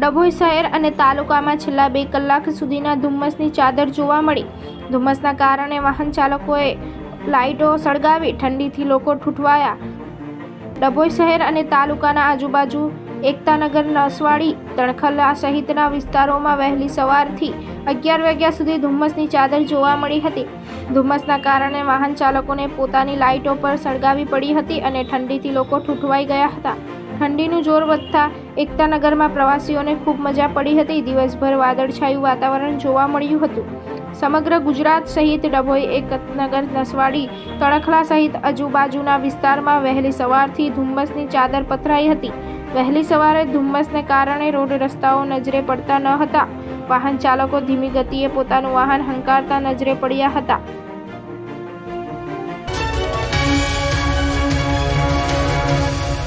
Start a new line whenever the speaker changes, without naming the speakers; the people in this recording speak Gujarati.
ડભોઈ શહેર અને તાલુકામાં છેલ્લા બે કલાક સુધીના ધુમ્મસની ચાદર જોવા મળી. ધુમ્મસના કારણે વાહન ચાલકોએ લાઇટો સળગાવી ઠંડીથી લોકો ઠૂંઠવાયા. ડભોઈ શહેર અને તાલુકાના આજુબાજુ એકતાનગર, નસવાડી, તણખલા સહિતના વિસ્તારોમાં વહેલી સવારથી અગિયાર વાગ્યા સુધી ધુમ્મસની ચાદર જોવા મળી હતી. ધુમ્મસના કારણે વાહન ચાલકોને પોતાની લાઇટો પર સળગાવી પડી હતી અને ઠંડીથી લોકો ઠૂંઠવાઈ ગયા હતા. ઠંડીનું જોર વધતા એકતાનગરમાં પ્રવાસીઓને ખૂબ મજા પડી હતી. દિવસભર વાદળછાયું વાતાવરણ જોવા મળ્યું હતું. સમગ્ર ગુજરાત સહિત ડભોઈ, એકતનગર, નસવાડી, તણખલા સહિત આજુબાજુના વિસ્તારમાં વહેલી સવારથી ધુમ્મસની ચાદર પથરાઈ હતી. વહેલી સવારે ધુમ્મસને કારણે રોડ રસ્તાઓ નજરે પડતા ન હતા. વાહન ચાલકો ધીમી ગતિએ પોતાનું વાહન હંકારતા નજરે પડ્યા હતા.